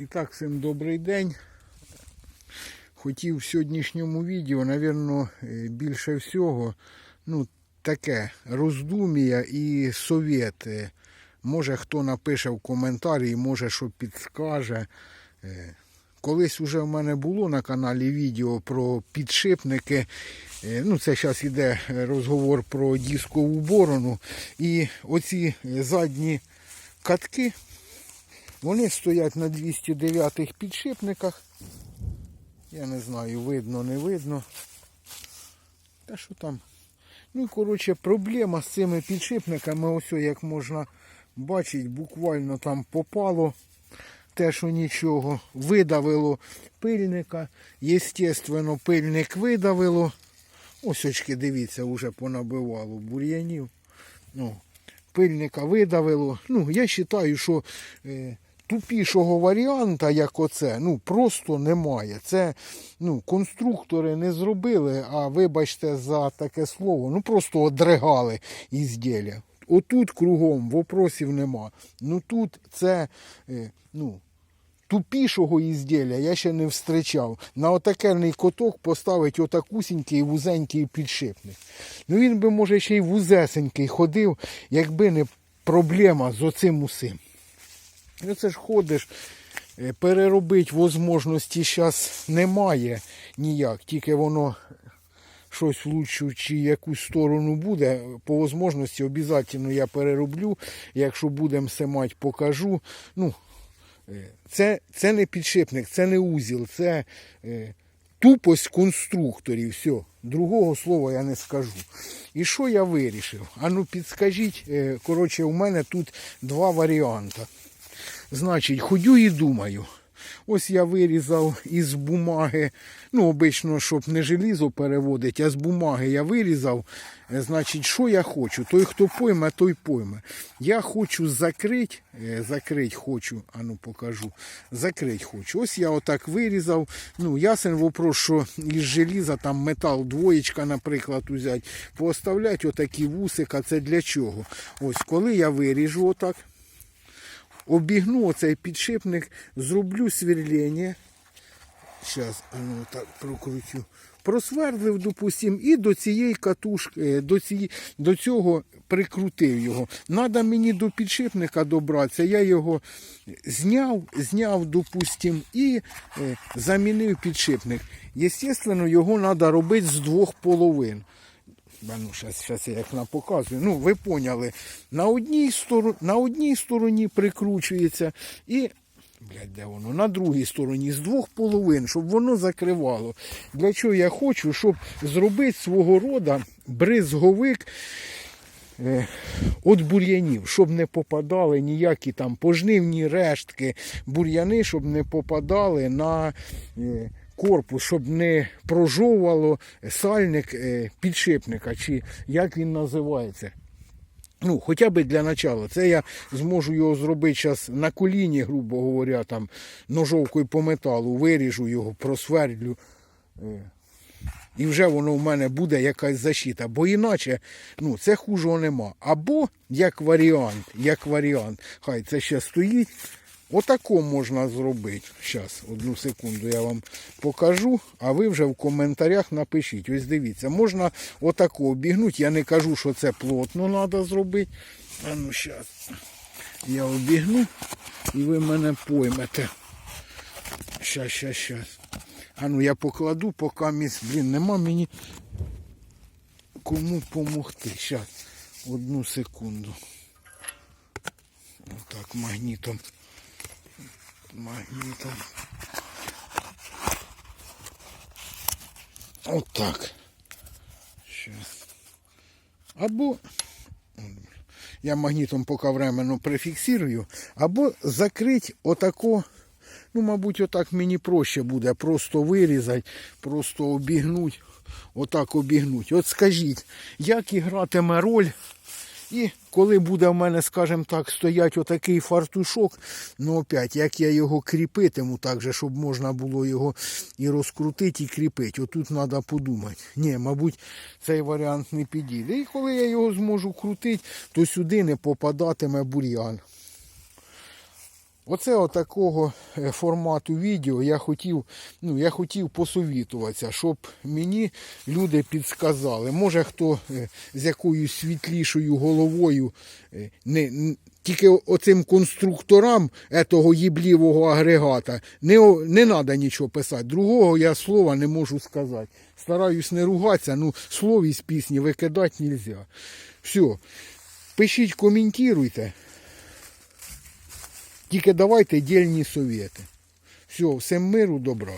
І так, всім добрий день. Хотів в сьогоднішньому відео, напевно, більше всього, ну, таке роздумія і совєт. Е, Може, хто напише в коментарі, може, що підскаже. Е, Колись вже в мене було на каналі відео про підшипники. Е, Ну, це зараз йде розговор про дискову борону. І оці задні катки, вони стоять на 209 підшипниках. Я не знаю, видно, не видно. Та що там? Ну, коротше, проблема з цими підшипниками, ось як можна бачити, буквально там попало те, що нічого. Видавило пильника. Єстественно, пильник видавило. Ось очки, дивіться, вже понабивало бур'янів. Ну, пильника видавило. Ну, я вважаю, що е, тупішого варіанта, як оце, ну, просто немає. Це ну, конструктори не зробили, а вибачте за таке слово, ну просто одригали ізділля. Отут кругом вопросів нема. Ну тут це, е, ну, тупішого ізділля я ще не встречав. На отакельний коток поставить отакусінький вузенький підшипник. Ну він би, може, ще й вузесенький ходив, якби не проблема з оцим усим. Ну це ж ходиш, е, переробити можливості зараз немає ніяк, тільки воно щось в лучшу чи якусь сторону буде. По можливості обов'язково я перероблю. Якщо будемо все мати, покажу. Ну, е, це, це не підшипник, це не узіл, це е, тупость конструкторів. Все. Другого слова я не скажу. І що я вирішив? А ну підскажіть, е, коротше, у мене тут два варіанти. Значить, ходю і думаю. Ось я вирізав із бумаги, ну, обично, щоб не желізо переводити, а з бумаги я вирізав. Е, Значить, що я хочу? Той, хто пойме, той пойме. Я хочу закрити, е, закрити хочу, а ну покажу, закрити хочу. Ось я отак вирізав. Ну, ясен вопрос, що із желіза там метал двоєчка, наприклад, взяти, поставляти отакі вусика, це для чого? Ось, коли я виріжу отак, обігну оцей підшипник, зроблю сверлення. Зараз, ну так прокручу. Просвердлив, допустим, і до цієї катушки, е, до, цієї, до цього прикрутив його. Надо мені до підшипника добратися. Я його зняв, зняв, допустим, і е, замінив підшипник. Єстественно, його треба робити з двох половин. Ну, щас, щас я як на показую. Ну, ви поняли. На одній, стороні, на одній стороні прикручується і. Блядь, де воно? На другій стороні з двох половин, щоб воно закривало. Для чого я хочу, щоб зробити свого рода бризговик е, от бур'янів, щоб не попадали ніякі там пожнивні рештки, бур'яни, щоб не попадали на. Корпус, щоб не прожовувало сальник е, підшипника, чи як він називається. Ну, хоча б для начала. Це я зможу його зробити зараз на коліні, грубо говоря, там ножовкою по металу, виріжу його, просвердлю. е, І вже воно в мене буде якась защита. Бо іначе ну, це хужого нема. Або як варіант, як варіант, хай це ще стоїть. Отако можна зробити. Зараз, одну секунду я вам покажу, а ви вже в коментарях напишіть. Ось дивіться, можна отако обігнути. Я не кажу, що це плотно треба зробити. А ну зараз я обігну і ви мене поймете. Щас, щас, щас. А ну я покладу, поки міс. Блін, нема мені кому помогти. Щас. Одну секунду. Отак магнітом магнітом. Отак. Щас. Або я магнітом поки временно прифіксирую, або закрити отако. Ну, мабуть, отак мені проще буде. Просто вирізати, просто обігнути. Отак обігнути. От скажіть, як ігратиме роль і коли буде в мене, скажімо так, стоять отакий фартушок, ну опять, як я його кріпитиму, так же, щоб можна було його і розкрутити, і кріпити. Отут треба подумати. Ні, мабуть, цей варіант не підійде. І коли я його зможу крутити, то сюди не попадатиме бур'ян. Оце отакого е, формату відео я хотів, ну, я хотів посовітуватися, щоб мені люди підсказали. Може хто е, з якоюсь світлішою головою, е, не, тільки оцим конструкторам етого їблівого агрегата не, не треба нічого писати. Другого я слова не можу сказати. Стараюсь не ругатися, ну слов із пісні викидати не можна. Все. Пишіть, коментуйте. Тільки давайте дільні совєти. Все, всім миру, добра.